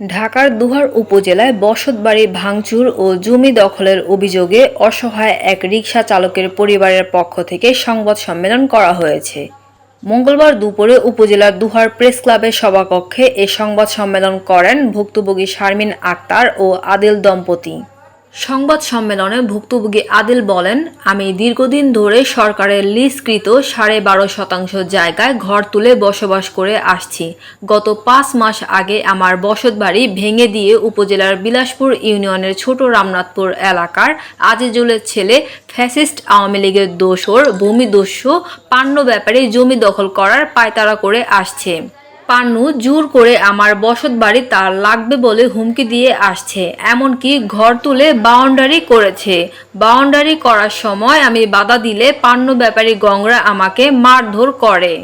ঢাকার দুহার উপজেলায় বসতবাড়ি, ভাঙচুর ও জমি দখলের অভিযোগে অসহায় এক রিকশা চালকের পরিবারের পক্ষ থেকে সংবাদ সম্মেলন করা হয়েছে। মঙ্গলবার দুপুরে উপজেলার দুহার প্রেস ক্লাবের সভাকক্ষে এ সংবাদ সম্মেলন করেন ভুক্তভোগী শারমিন আক্তার ও আদিল দম্পতি। সংবাদ সম্মেলনে ভুক্তভোগী আদিল বলেন, আমি দীর্ঘদিন ধরে সরকারের লিজকৃত সাড়ে বারো শতাংশ জায়গায় ঘর তুলে বসবাস করে আসছি। গত পাঁচ মাস আগে আমার বসতবাড়ি ভেঙে দিয়ে উপজেলার বিলাসপুর ইউনিয়নের ছোট রামনাথপুর এলাকার আজিজুলের ছেলে ফ্যাসিস্ট আওয়ামী লীগের দোসর ভূমিদস্যু পাণ্য ব্যাপারে জমি দখল করার পায়তারা করে আসছে। পান্নু জোর করে আমার বসত বাড়ি তার লাগবে বলে হুমকি দিয়ে আসছে। এমনকি ঘর তুলে বাউন্ডারি করেছে। বাউন্ডারি করার সময় আমি বাধা দিলে পান্ন ব্যাপারী গংরা আমাকে মারধর করে।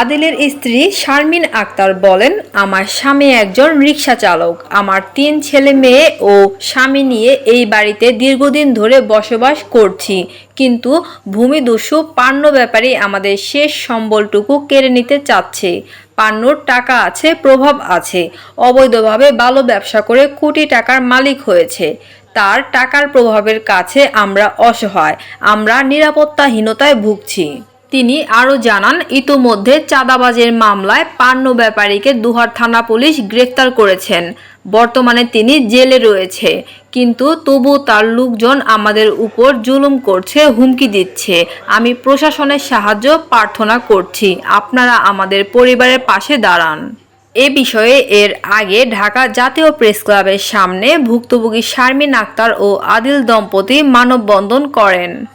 আদিলের স্ত্রী শারমিন আক্তার বলেন, আমার স্বামী একজন রিক্সা চালক। আমার তিন ছেলে মেয়ে ও স্বামী নিয়ে এই বাড়িতে দীর্ঘদিন ধরে বসবাস করছি। কিন্তু ভূমিদস্যু পান্ন ব্যাপারী আমাদের শেষ সম্বলটুকু কেড়ে নিতে চাচ্ছে। পান্নুর টাকা আছে, প্রভাব আছে। অবৈধভাবে ভালো ব্যবসা করে কোটি টাকার মালিক হয়েছে। তার টাকার প্রভাবের কাছে আমরা অসহায়, আমরা নিরাপত্তাহীনতায় ভুগছি। তিনি আরও জানান, ইতোমধ্যে চাঁদাবাজের মামলায় পান্ন ব্যাপারীকে দুহার থানা পুলিশ গ্রেফতার করেছেন। বর্তমানে তিনি জেলে রয়েছে। কিন্তু তবু তার লোকজন আমাদের উপর জুলুম করছে, হুমকি দিচ্ছে। আমি প্রশাসনের সাহায্য প্রার্থনা করছি। আপনারা আমাদের পরিবারের পাশে দাঁড়ান। এ বিষয়ে এর আগে ঢাকা জাতীয় প্রেস ক্লাবের সামনে ভুক্তভোগী শারমিন আক্তার ও আদিল দম্পতি মানববন্ধন করেন।